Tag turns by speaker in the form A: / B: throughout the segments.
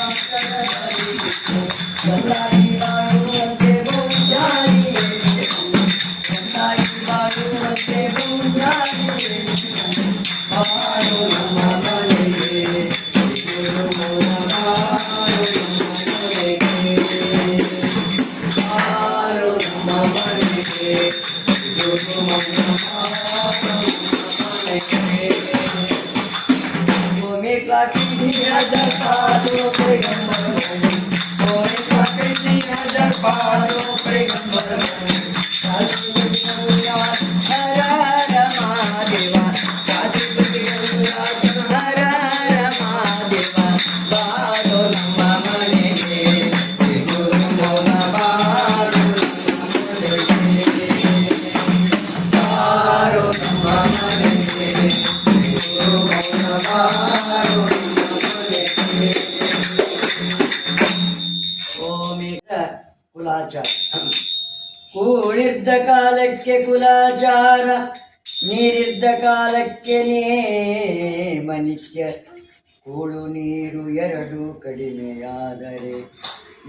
A: ಬಂದಾಗಿ Bye. ಕುಲಾಚಾರ. ಕೂಳಿದ್ದ ಕಾಲಕ್ಕೆ ಕುಲಾಚಾರ, ನೀರಿದ್ದ ಕಾಲಕ್ಕೆ ನೇಮನಿತ್ಯ. ಕೂಳು ನೀರು ಎರಡು ಕಡಿಮೆಯಾದರೆ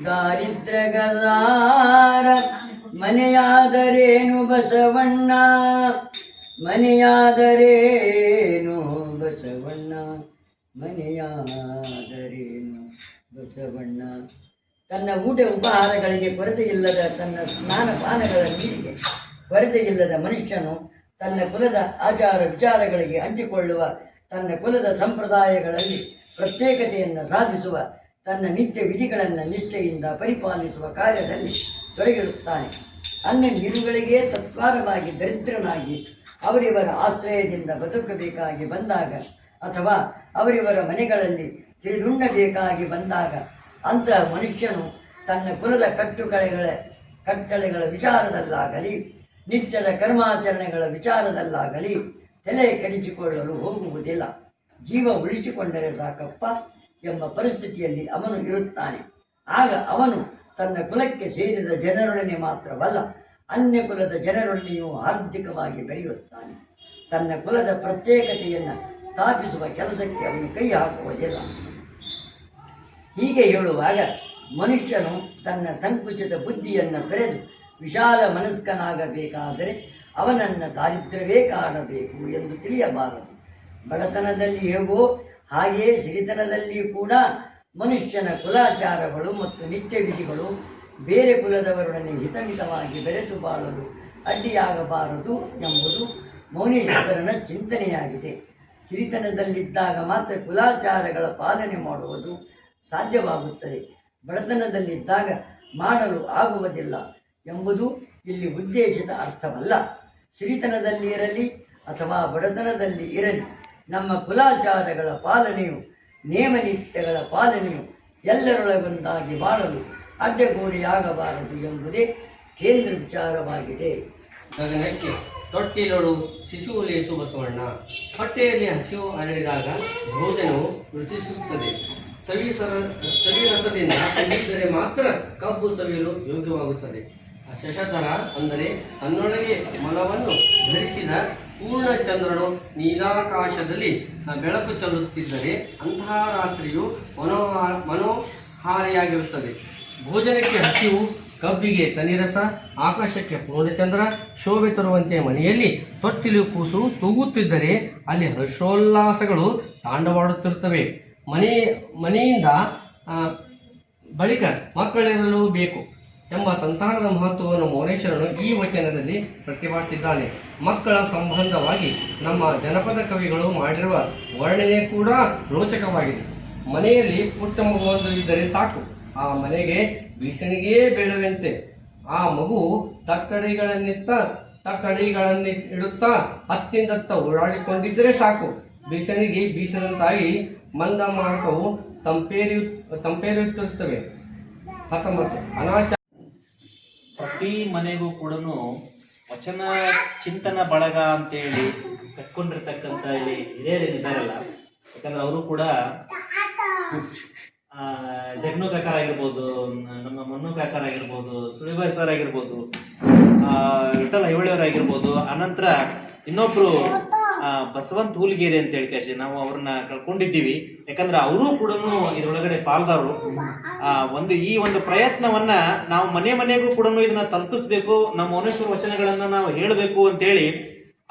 A: ದಾರಿದ್ರ್ಯಗದಾರ ಮನೆಯಾದರೇನು ಬಸವಣ್ಣ? ಮನೆಯಾದರೇನು ಬಸವಣ್ಣ? ಮನೆಯಾದರೇನು ಬಸವಣ್ಣ? ತನ್ನ ಊಟ ಉಪಹಾರಗಳಿಗೆ ಕೊರತೆಯಿಲ್ಲದ ತನ್ನ ಸ್ನಾನ ಪಾನಗಳ ನೀರಿಗೆ ಕೊರತೆಯಿಲ್ಲದ ಮನುಷ್ಯನು ತನ್ನ ಕುಲದ ಆಚಾರ ವಿಚಾರಗಳಿಗೆ ಅಂಟಿಕೊಳ್ಳುವ ತನ್ನ ಕುಲದ ಸಂಪ್ರದಾಯಗಳಲ್ಲಿ ಪ್ರತ್ಯೇಕತೆಯನ್ನು ಸಾಧಿಸುವ ತನ್ನ ನಿತ್ಯ ವಿಧಿಗಳನ್ನು ನಿಷ್ಠೆಯಿಂದ ಪರಿಪಾಲಿಸುವ ಕಾರ್ಯದಲ್ಲಿ ತೊಡಗಿರುತ್ತಾನೆ. ಅನ್ನ ನೀರುಗಳಿಗೆ ತತ್ವಾರವಾಗಿ ದರಿದ್ರನಾಗಿ ಅವರಿವರ ಆಶ್ರಯದಿಂದ ಬದುಕಬೇಕಾಗಿ ಬಂದಾಗ ಅಥವಾ ಅವರಿವರ ಮನೆಗಳಲ್ಲಿ ತಿಳಿದುಣ್ಣಬೇಕಾಗಿ ಬಂದಾಗ ಅಂತಹ ಮನುಷ್ಯನು ತನ್ನ ಕುಲದ ಕಟ್ಟುಕಳೆಗಳ ಕಟ್ಟಳೆಗಳ ವಿಚಾರದಲ್ಲಾಗಲಿ, ನಿತ್ಯದ ಕರ್ಮಾಚರಣೆಗಳ ವಿಚಾರದಲ್ಲಾಗಲಿ ತಲೆ ಕೆಡಿಸಿಕೊಳ್ಳಲು ಹೋಗುವುದಿಲ್ಲ. ಜೀವ ಉಳಿಸಿಕೊಂಡರೆ ಸಾಕಪ್ಪ ಎಂಬ ಪರಿಸ್ಥಿತಿಯಲ್ಲಿ ಅವನು ಇರುತ್ತಾನೆ. ಆಗ ಅವನು ತನ್ನ ಕುಲಕ್ಕೆ ಸೇರಿದ ಜನರೊಡನೆ ಮಾತ್ರವಲ್ಲ, ಅನ್ಯ ಕುಲದ ಜನರೊಡನೆಯೂ ಆರ್ಥಿಕವಾಗಿ ಬೆರೆಯುತ್ತಾನೆ. ತನ್ನ ಕುಲದ ಪ್ರತ್ಯೇಕತೆಯನ್ನು ಸ್ಥಾಪಿಸುವ ಕೆಲಸಕ್ಕೆ ಅವನು ಕೈ ಹಾಕುವುದಿಲ್ಲ. ಹೀಗೆ ಹೇಳುವಾಗ ಮನುಷ್ಯನು ತನ್ನ ಸಂಕುಚಿತ ಬುದ್ಧಿಯನ್ನು ತೊರೆದು ವಿಶಾಲ ಮನಸ್ಕನಾಗಬೇಕಾದರೆ ಅವನನ್ನು ದಾರಿದ್ರ್ಯವೇ ಕಾಣಬೇಕು ಎಂದು ತಿಳಿಯಬಾರದು. ಬಡತನದಲ್ಲಿ ಹೇಗೋ ಹಾಗೆಯೇ ಸಿರಿತನದಲ್ಲಿ ಕೂಡ ಮನುಷ್ಯನ ಕುಲಾಚಾರಗಳು ಮತ್ತು ನಿತ್ಯ ವಿಧಿಗಳು ಬೇರೆ ಕುಲದವರೊಡನೆ ಹಿತಮಿತವಾಗಿ ಬೆರೆತು ಬಾಳಲು ಅಡ್ಡಿಯಾಗಬಾರದು ಎಂಬುದು ಮೌನೇಶ್ವರನ ಚಿಂತನೆಯಾಗಿದೆ. ಸಿರಿತನದಲ್ಲಿದ್ದಾಗ ಮಾತ್ರ ಕುಲಾಚಾರಗಳ ಪಾಲನೆ ಮಾಡುವುದು ಸಾಧ್ಯವಾಗುತ್ತದೆ. ಬಡತನದಲ್ಲಿದ್ದಾಗ ಮಾಡಲು ಆಗುವುದಿಲ್ಲ ಎಂಬುದು ಇಲ್ಲಿ ಉದ್ದೇಶದ ಅರ್ಥವಲ್ಲ. ಸಿರಿತನದಲ್ಲಿ ಇರಲಿ ಅಥವಾ ಬಡತನದಲ್ಲಿ ಇರಲಿ, ನಮ್ಮ ಕುಲಾಚಾರಗಳ ಪಾಲನೆಯು, ನೇಮನಿತ್ಯಗಳ ಪಾಲನೆಯು ಎಲ್ಲರೊಳಗೊಂದಾಗಿ ಬಾಳಲು ಅಡ್ಡಗೋಡೆಯಾಗಬಾರದು ಎಂಬುದೇ ಕೇಂದ್ರ ವಿಚಾರವಾಗಿದೆ.
B: ಗಗನಕ್ಕೆ ತೊಟ್ಟಿಲೊಡು ಶಿಶುವು ಲೇಸು ಬಸವಣ್ಣ. ಹೊಟ್ಟೆಯಲ್ಲಿ ಹಸಿವು ಅರಳಿದಾಗ ಭೋಜನವು ರುಚಿಸುತ್ತದೆ. ಸವಿಸರ ಸವಿರಸದಿಂದ ತಿಂದಿದ್ದರೆ ಮಾತ್ರ ಕಬ್ಬು ಸವಿಯಲು ಯೋಗ್ಯವಾಗುತ್ತದೆ. ಶಶಧರ ಅಂದರೆ ತನ್ನೊಳಗೆ ಮಲವನ್ನು ಧರಿಸಿದ ಪೂರ್ಣ ಚಂದ್ರನು ನೀಲಾಕಾಶದಲ್ಲಿ ಬೆಳಕು ಚೆಲ್ಲುತ್ತಿದ್ದರೆ ಅಂತಹ ರಾತ್ರಿಯು ಮನೋಹಾ ಮನೋಹಾರಿಯಾಗಿರುತ್ತದೆ. ಭೋಜನಕ್ಕೆ ಹಸಿವು, ಕಬ್ಬಿಗೆ ತನಿರಸ, ಆಕಾಶಕ್ಕೆ ಪೂರ್ಣಚಂದ್ರ, ಶೋಭೆ ತರುವಂತೆ ಮನೆಯಲ್ಲಿ ತೊಟ್ಟಿಲು ಕೂಸು ತೂಗುತ್ತಿದ್ದರೆ ಅಲ್ಲಿ ಹರ್ಷೋಲ್ಲಾಸಗಳು ತಾಂಡವಾಡುತ್ತಿರುತ್ತವೆ. ಮನೆ, ಮನೆಯಿಂದ ಬಳಿಕ ಮಕ್ಕಳಿರಲು ಬೇಕು ಎಂಬ ಸಂತಾನದ ಮಹತ್ವವನ್ನು ಮೌನೇಶ್ವರನು ಈ ವಚನದಲ್ಲಿ ಪ್ರತಿಪಾದಿಸಿದ್ದಾನೆ. ಮಕ್ಕಳ ಸಂಬಂಧವಾಗಿ ನಮ್ಮ ಜನಪದ ಕವಿಗಳು ಮಾಡಿರುವ ವರ್ಣನೆ ಕೂಡ ರೋಚಕವಾಗಿದೆ. ಮನೆಯಲ್ಲಿ ಪುಟ್ಟ ಮಗುವೊಂದು ಇದ್ದರೆ ಸಾಕು. ಆ ಮನೆಗೆ ಬೀಸಣಿಗೇ ಬೇಡವೆಂತೆ. ಆ ಮಗು ತಕ್ಕಡಿಗಳನ್ನಿತ್ತ ತಕ್ಕಡಿಗಳನ್ನಿ ಇಡುತ್ತಾ ಹತ್ತಿಂದತ್ತ ಓಡಾಡಿಕೊಂಡಿದ್ದರೆ ಸಾಕು. ಬೀಸಣಿಗೆ ಬೀಸದಂತಾಗಿ ಮಂದ ಮಾರ್ಗವು ತಂಪೇರಿಯು ತಂಪೇರಿಯುತ್ತಿರುತ್ತವೆ ಹತ್ತೊಂಬತ್ತು. ಅನಾಚಾರ
C: ಪ್ರತಿ ಮನೆಗೂ ಕೂಡ ವಚನ ಚಿಂತನ ಬಳಗ ಅಂತೇಳಿ ಕಟ್ಕೊಂಡಿರ್ತಕ್ಕಂಥ ಇಲ್ಲಿ ಹಿರಿಯರೇನಿದ್ದಾರಲ್ಲ ಯಾಕಂದ್ರೆ ಅವರು ಕೂಡ ಜಗ್ನು ಕಾಕಾರ ಆಗಿರ್ಬೋದು, ನಮ್ಮ ಮನ್ನು ಕಾಕಾರ ಆಗಿರ್ಬೋದು, ಸುಳಿಬಾಯ್ ಸರ್ ಆಗಿರ್ಬೋದು ವಿಠಲ್ ಐಹೊಳೆಯವ್ರು ಆಗಿರ್ಬೋದು ಅನಂತರ ಇನ್ನೊಬ್ರು ಬಸವಂತ ಹೂಲ್ಗೇರಿ ಅಂತ ಹೇಳಿ ಕಾಶಿ, ನಾವು ಅವ್ರನ್ನ ಕಳ್ಕೊಂಡಿದ್ದೀವಿ. ಯಾಕಂದ್ರೆ ಅವರು ಕೂಡ ಇದರೊಳಗಡೆ ಪಾಲ್ದಾರರು ಆ, ಒಂದು ಈ ಒಂದು ಪ್ರಯತ್ನವನ್ನ ನಾವು ಮನೆ ಮನೆಗೂ ಕೂಡ ಇದನ್ನ ತಲುಪಿಸ್ಬೇಕು, ನಮ್ಮ ಮೌನೇಶ್ವರ ವಚನಗಳನ್ನ ನಾವು ಹೇಳಬೇಕು ಅಂತೇಳಿ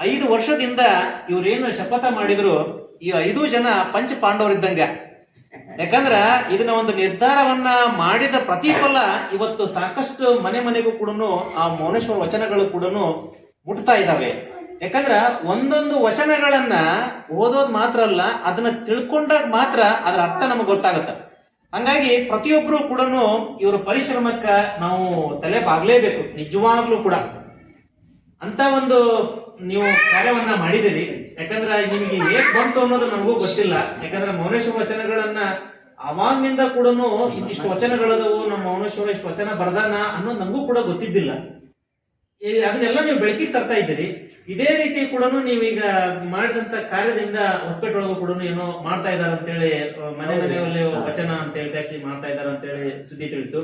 C: ಐದು ವರ್ಷದಿಂದ ಇವ್ರೇನು ಶಪಥ ಮಾಡಿದ್ರು, ಈ ಐದು ಜನ ಪಂಚ ಪಾಂಡವರಿದ್ದಂಗ. ಯಾಕಂದ್ರ ಇದನ್ನ ಒಂದು ನಿರ್ಧಾರವನ್ನ ಮಾಡಿದ ಪ್ರತಿಫಲ ಇವತ್ತು ಸಾಕಷ್ಟು ಮನೆ ಮನೆಗೂ ಕೂಡ ಆ ಮೌನೇಶ್ವರ ವಚನಗಳು ಕೂಡ ಮುಟ್ತಾ ಇದ್ದಾವೆ. ಯಾಕಂದ್ರ ಒಂದೊಂದು ವಚನಗಳನ್ನ ಓದೋದು ಮಾತ್ರ ಅಲ್ಲ, ಅದನ್ನ ತಿಳ್ಕೊಂಡಾಗ ಮಾತ್ರ ಅದರ ಅರ್ಥ ನಮಗೆ ಗೊತ್ತಾಗತ್ತ. ಹಂಗಾಗಿ ಪ್ರತಿಯೊಬ್ರು ಕೂಡ ಇವರ ಪರಿಶ್ರಮಕ್ಕ ನಾವು ತಲೆ ಬಾಗ್ಲೇಬೇಕು, ನಿಜವಾಗ್ಲೂ ಕೂಡ. ಅಂತ ಒಂದು ನೀವು ಕಾರ್ಯವನ್ನ ಮಾಡಿದಿರಿ ಯಾಕಂದ್ರೆ ನಿಮ್ಗೆ ಹೇಗ್ ಬಂತು ಅನ್ನೋದು ನಮಗೂ ಗೊತ್ತಿಲ್ಲ. ಯಾಕಂದ್ರೆ ಮೌನೇಶ್ವರ ವಚನಗಳನ್ನ ಅವಾಗಿನಿಂದ ಕೂಡ ಇಷ್ಟು ವಚನಗಳದವು, ನಮ್ಮ ಮೌನೇಶ್ವರ ಇಷ್ಟು ವಚನ ಬರ್ದಾನ ಅನ್ನೋದು ನಮಗೂ ಕೂಡ ಗೊತ್ತಿದ್ದಿಲ್ಲ. ಅದನ್ನೆಲ್ಲ ನೀವು ಬೆಳಕಿಗೆ ತರ್ತಾ ಇದ್ದೀರಿ. ಇದೇ ರೀತಿ ಕೂಡ ನೀವೀಗ ಮಾಡಿದಂತ ಕಾರ್ಯದಿಂದ ಹೊಸಪೇಟೆ ಒಳಗೂ ಕೂಡ ಏನೋ ಮಾಡ್ತಾ ಇದಾರೆ ಅಂತೇಳಿ ಮನೆ ಮನೆಯಲ್ಲಿ ವಚನ ಅಂತ ಹೇಳಿ ಕಾಶಿ ಮಾಡ್ತಾ ಇದಾರೆ ಅಂತೇಳಿ ಸುದ್ದಿ ತಿಳಿತು.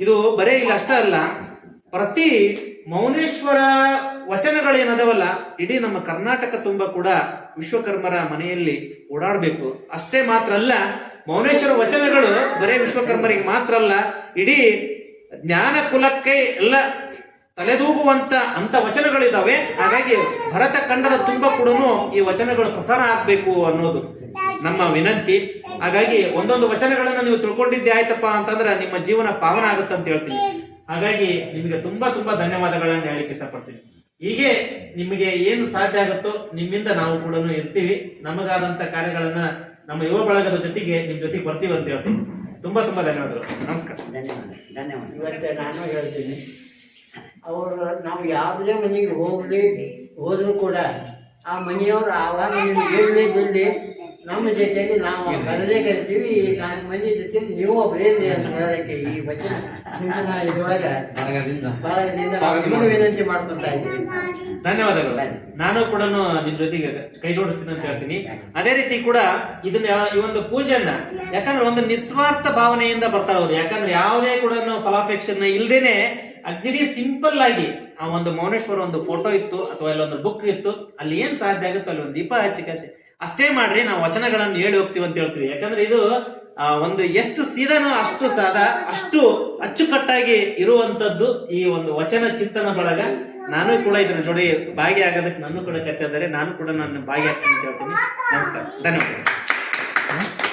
C: ಇದು ಬರೇ ಈಗ ಅಷ್ಟೇ ಅಲ್ಲ ಪ್ರತಿ ಮೌನೇಶ್ವರ ವಚನಗಳೇನದವಲ್ಲ ಇಡೀ ನಮ್ಮ ಕರ್ನಾಟಕ ತುಂಬ ಕೂಡ ವಿಶ್ವಕರ್ಮರ ಮನೆಯಲ್ಲಿ ಓಡಾಡಬೇಕು. ಅಷ್ಟೇ ಮಾತ್ರ ಅಲ್ಲ ಮೌನೇಶ್ವರ ವಚನಗಳು ಬರೇ ವಿಶ್ವಕರ್ಮರಿಗೆ ಮಾತ್ರ ಅಲ್ಲ ಇಡೀ ಜ್ಞಾನ ಕುಲಕ್ಕೆ ಎಲ್ಲ ತಲೆದೂಗುವಂತ ಅಂತ ವಚನಗಳಿದಾವೆ. ಹಾಗಾಗಿ ಭರತ ಖಂಡದ ತುಂಬ ಕೂಡ ಈ ವಚನಗಳು ಪ್ರಸಾರ ಆಗ್ಬೇಕು ಅನ್ನೋದು ನಮ್ಮ ವಿನಂತಿ. ಹಾಗಾಗಿ ಒಂದೊಂದು ವಚನಗಳನ್ನ ನೀವು ತಿಳ್ಕೊಂಡಿದ್ದೆ ಆಯ್ತಪ್ಪ ಅಂತಂದ್ರೆ ನಿಮ್ಮ ಜೀವನ ಪಾವನ ಆಗುತ್ತೆ ಅಂತ ಹೇಳ್ತೀನಿ. ಹಾಗಾಗಿ ನಿಮಗೆ ತುಂಬಾ ತುಂಬಾ ಧನ್ಯವಾದಗಳನ್ನ ಹೇಳಲಿಕ್ಕೆ ಇಷ್ಟಪಡ್ತೀನಿ. ಹೀಗೆ ನಿಮಗೆ ಏನು ಸಾಧ್ಯ ಆಗುತ್ತೋ ನಿಮ್ಮಿಂದ ನಾವು ಕೂಡ ಇರ್ತೀವಿ. ನಮಗಾದಂತ ಕಾರ್ಯಗಳನ್ನ ನಮ್ಮ ಯುವ ಬಳಗದ ಜೊತೆಗೆ ನಿಮ್ ಜೊತೆಗೆ ಬರ್ತೀವಿ ಅಂತ ಹೇಳ್ತೀನಿ. ತುಂಬಾ ತುಂಬಾ ಧನ್ಯವಾದಗಳು. ನಮಸ್ಕಾರ.
A: ಧನ್ಯವಾದ ಧನ್ಯವಾದ.
D: ಇವತ್ತೆ ನಾನು ಹೇಳ್ತೀನಿ. ಅವರು ನಾವು ಯಾವುದೇ ಮನೆಗೆ ಹೋಗಲಿ ಹೋದರೂ ಕೂಡ ಆ ಮನೆಯವರು ಆವಾಗ ಹೇಳಲಿ ಬಿಡಲಿ ನಮ್ಮ ಜೊತೆಯಲ್ಲಿ ನಾವು ಕರೆದೇ ಕರಿತೀವಿ ಈ ನಾನು ಮನೆ ಜೊತೆ ನೀವು ಒಬ್ಬರೇನ್ರಿ ಅಂತ ಹೇಳೋದಕ್ಕೆ ಈ ವಚನ ನಿಮ್ಮನ್ನ ಇದ್ರೊಳಗೆ ವಿನಂತಿ ಮಾಡ್ಕೊತಾ ಇದ್ದೀವಿ
C: ಧನ್ಯವಾದಗಳು. ನಾನು ಕೂಡ ನಿಮ್ ಜೊತೆಗೆ ಕೈ ಜೋಡಿಸ್ತೀನಿ ಅಂತ ಹೇಳ್ತೀನಿ. ಅದೇ ರೀತಿ ಕೂಡ ಇದನ್ನ ಈ ಒಂದು ಪೂಜೆಯನ್ನ ಯಾಕಂದ್ರೆ ಒಂದು ನಿಸ್ವಾರ್ಥ ಭಾವನೆಯಿಂದ ಬರ್ತಾರೆ ಅವ್ರು ಯಾಕಂದ್ರೆ ಯಾವುದೇ ಕೂಡ ಫಲಾಪೇಕ್ಷೆನ ಇಲ್ದೇನೆ ಅಗ್ನಿ ಸಿಂಪಲ್ ಆಗಿ ಆ ಒಂದು ಮೌನೇಶ್ವರ ಒಂದು ಫೋಟೋ ಇತ್ತು ಅಥವಾ ಇಲ್ಲೊಂದು ಬುಕ್ ಇತ್ತು, ಅಲ್ಲಿ ಏನ್ ಸಾಧ್ಯ ಆಗುತ್ತೋ ಅಲ್ಲಿ ಒಂದು ದೀಪ ಹಚ್ಚಿ ಕಾಶಿ. ಅಷ್ಟೇ ಮಾಡ್ರಿ, ನಾವು ವಚನಗಳನ್ನು ಹೇಳಿ ಹೋಗ್ತೀವಿ ಅಂತ ಹೇಳ್ತೀವಿ. ಯಾಕಂದ್ರೆ ಇದು ಒಂದು ಎಷ್ಟು ಸೀದಾನೋ ಅಷ್ಟು ಸಾದಾ, ಅಷ್ಟು ಅಚ್ಚುಕಟ್ಟಾಗಿ ಇರುವಂತದ್ದು ಈ ಒಂದು ವಚನ ಚಿಂತನ ಬಳಗ. ನಾನು ಕೂಡ ಇದ್ರ ಜೋಡಿ ಭಾಗಿಯಾಗೋದಕ್ಕೆ ನಾನು ಕೂಡ ಕಟ್ಟಿದ್ದಾರೆ ನಾನು ಕೂಡ ನನ್ನ ಭಾಗಿಯಾಗ್ತೀನಿ ಅಂತ ಹೇಳ್ತೀನಿ. ನಮಸ್ಕಾರ. ಧನ್ಯವಾದ